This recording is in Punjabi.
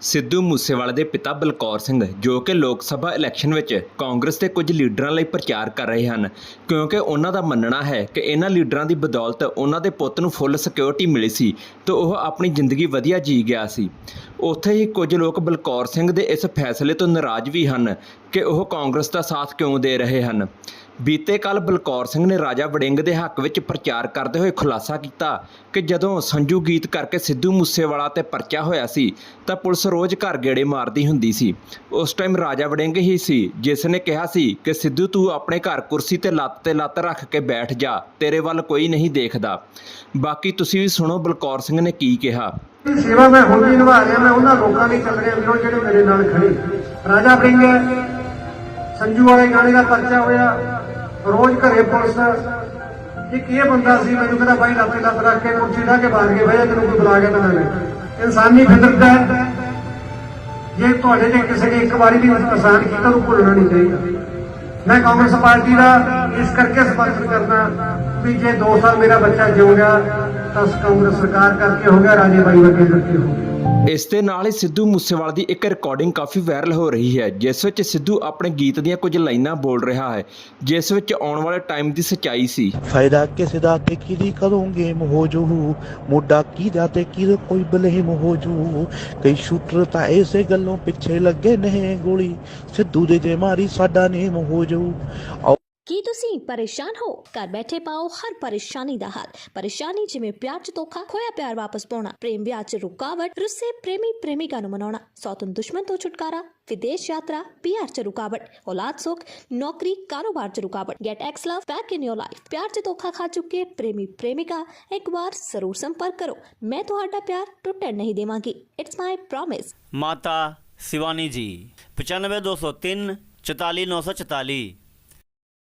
ਸਿੱਧੂ ਮੂਸੇਵਾਲੇ ਦੇ ਪਿਤਾ ਬਲਕੌਰ ਸਿੰਘ, ਜੋ ਕਿ ਲੋਕ ਸਭਾ ਇਲੈਕਸ਼ਨ ਵਿੱਚ ਕਾਂਗਰਸ ਦੇ ਕੁਝ ਲੀਡਰਾਂ ਲਈ ਪ੍ਰਚਾਰ ਕਰ ਰਹੇ ਹਨ। ਕਿਉਂਕਿ ਉਹਨਾਂ ਦਾ ਮੰਨਣਾ ਹੈ ਕਿ ਇਹਨਾਂ ਲੀਡਰਾਂ ਦੀ ਬਦੌਲਤ ਉਹਨਾਂ ਦੇ ਪੁੱਤ ਨੂੰ ਫੁੱਲ ਸਿਕਿਉਰਿਟੀ ਮਿਲੀ ਸੀ ਤੇ ਉਹ ਆਪਣੀ ਜ਼ਿੰਦਗੀ ਵਧੀਆ ਜੀ ਗਿਆ ਸੀ। ਉੱਥੇ ਹੀ ਕੁਝ ਲੋਕ ਬਲਕੌਰ ਸਿੰਘ ਦੇ ਇਸ ਫੈਸਲੇ ਤੋਂ ਨਾਰਾਜ਼ ਵੀ ਹਨ ਕਿ ਉਹ ਕਾਂਗਰਸ ਦਾ ਸਾਥ ਕਿਉਂ ਦੇ ਰਹੇ ਹਨ। ਬੀਤੇ ਕੱਲ ਬਲਕੌਰ ਸਿੰਘ ਨੇ ਰਾਜਾ ਵੜਿੰਗ ਦੇ ਹੱਕ ਵਿੱਚ ਪ੍ਰਚਾਰ ਕਰਦੇ ਹੋਏ ਖੁਲਾਸਾ ਕੀਤਾ ਕਿ ਜਦੋਂ ਸੰਜੂ ਗੀਤ ਕਰਕੇ ਸਿੱਧੂ ਮੂਸੇਵਾਲਾ ਤੇ ਪਰਚਾ ਹੋਇਆ ਸੀ, ਤਾਂ ਪੁਲਿਸ ਰੋਜ਼ ਘਰ ਗੇੜੇ ਮਾਰਦੀ ਹੁੰਦੀ ਸੀ। ਉਸ ਟਾਈਮ ਰਾਜਾ ਵੜਿੰਗ ਹੀ ਸੀ, ਜਿਸ ਨੇ ਕਿਹਾ ਸੀ ਕਿ ਸਿੱਧੂ ਤੂੰ ਆਪਣੇ ਘਰ ਕੁਰਸੀ ਤੇ ਲੱਤ ਤੇ ਲੱਤ ਰੱਖ ਕੇ ਬੈਠ ਜਾ, ਤੇਰੇ ਵੱਲ ਕੋਈ ਨਹੀਂ ਦੇਖਦਾ। ਬਾਕੀ ਤੁਸੀਂ ਵੀ ਸੁਣੋ ਬਲਕੌਰ ਸਿੰਘ ਨੇ ਕੀ ਕਿਹਾ। ਇਹ ਸੇਵਾ ਮੈਂ ਹੁਣ ਵੀ ਨਿਭਾ ਰਿਹਾ, ਮੈਂ ਉਹਨਾਂ ਲੋਕਾਂ ਲਈ ਚੱਲ ਰਿਹਾ, ਵੀਰੋ, ਜਿਹੜੇ ਮੇਰੇ ਨਾਲ ਖੜੇ। ਰਾਜਾ ਬ੍ਰਿੰਗ ਸੰਜੂ ਵਾਲੇ ਗਾਣੇ ਦਾ ਪਰਚਾ ਹੋਇਆ, ਰੋਜ਼ ਘਰੇ ਪੁਲਿਸ ਇੱਕ ਇਹ ਬੰਦਾ ਸੀ, ਮੈਨੂੰ ਕਹਿੰਦਾ ਬਾਈ ਲੱਤੇ ਲੱਤ ਰੱਖ ਕੇ ਕੁਰਸੀ ਢਾ ਕੇ ਬਾਹਰ ਕੇ ਬਹਿ ਤੈਨੂੰ ਕੋਈ ਬੁਲਾ ਕੇ ਤਾਂ ਲੈ। ਇਨਸਾਨੀ ਫਿਤਰਤ ਹੈ। ਜੇ ਤੁਹਾਡੇ ਨੇ ਕਿਸੇ ਨੇ ਇੱਕ ਵਾਰੀ ਵੀ ਪਛਾਣ ਕੀਤਾ, ਉਹਨੂੰ ਭੁੱਲਣਾ ਨਹੀਂ ਚਾਹੀਦਾ। ਮੈਂ ਕਾਂਗਰਸ ਪਾਰਟੀ ਦਾ ਇਸ ਕਰਕੇ ਸਮਰਥਨ ਕਰਦਾ ਵੀ ਜੇ 2 ਸਾਲ ਮੇਰਾ ਬੱਚਾ ਜਿਉ ਗਿਆ ਤਾਂ ਕਾਂਗਰਸ ਸਰਕਾਰ ਕਰਕੇ ਹੋ ਗਿਆ, ਰਾਜੇ ਬਾਈ ਵਰਗੇ ਕਰਕੇ ਹੋ ਗਿਆ। ਇਸ ਦੇ ਨਾਲ ਹੀ ਸਿੱਧੂ ਮੂਸੇਵਾਲੇ ਦੀ ਇੱਕ ਰਿਕਾਰਡਿੰਗ ਕਾਫੀ ਵਾਇਰਲ ਹੋ ਰਹੀ ਹੈ, ਜਿਸ ਵਿੱਚ ਸਿੱਧੂ ਆਪਣੇ ਗੀਤ ਦੀਆਂ ਕੁਝ ਲਾਈਨਾਂ ਬੋਲ ਰਿਹਾ ਹੈ, ਜਿਸ ਵਿੱਚ ਆਉਣ ਵਾਲੇ ਟਾਈਮ ਦੀ ਸੱਚਾਈ ਸੀ। ਫਾਇਦਾ ਕਿਸੇ ਦਾ ਤੇ ਕਿਹਦੀ ਕਰੋਗੇ ਹੋ ਜੂ? ਮੋਢਾ ਕਿਹਦਾ ਤੇ ਕਿਹਦੇ ਕੋਈ ਬਲੇਮ ਹੋ ਜੂ? ਕਈ ਸ਼ੂਟਰ ਤਾਂ ਐਸੇ ਗੱਲੋਂ ਪਿੱਛੇ ਲੱਗੇ ਨੇ ਗੋਲੀ। ਸਿੱਧੂ ਦੇ ਜੇ ਮਾਰੀ ਸਾਡਾ ਨੇਮ ਹੋ ਜੂ। ਕੀ ਤੁਸੀਂ ਪਰੇਸ਼ਾਨ ਹੋ ਘਰ ਬੈਠੇ ਪਾਓ ਹਰ ਪਰੇਸ਼ਾਨੀ ਦਾ ਹੱਲ ਪਰੇਸ਼ਾਨੀ ਜਿਵੇਂ ਪਿਆਰ ਚ ਧੋਖਾ ਖੋਇਆ ਪਿਆਰ ਵਾਪਸ ਪਾਉਣਾ ਪ੍ਰੇਮ ਵਿਆਹ ਚ ਰੁਕਾਵਟ ਰੁੱਸੇ ਪ੍ਰੇਮੀ ਪ੍ਰੇਮਿਕਾ ਨੂੰ ਮਨਾਉਣਾ ਸੌਤਨ ਦੁਸ਼ਮਣ ਤੋਂ ਛੁਟਕਾਰਾ ਵਿਦੇਸ਼ ਯਾਤਰਾ ਪੀਆਰ ਚ ਰੁਕਾਵਟ ਔਲਾਦ ਸੁੱਖ ਨੌਕਰੀ ਕਾਰੋਬਾਰ ਚ ਰੁਕਾਵਟ get ex love back in your life ਪਿਆਰ ਚ ਧੋਖਾ ਖਾ ਚੁੱਕੇ ਪ੍ਰੇਮੀ ਪ੍ਰੇਮਿਕਾ ਇੱਕ ਵਾਰ ਜ਼ਰੂਰ ਸੰਪਰਕ ਕਰੋ ਮੈਂ ਤੁਹਾਡਾ ਪਿਆਰ ਟੁੱਟਣ ਨਹੀਂ ਦੇਵਾਂਗੀ ਇਟਸ ਮਾਈ ਪ੍ਰੋਮਿਸ माता शिवानी जी पचानवे दो सौ तीन चौतालीस नौ सौ चौतालीस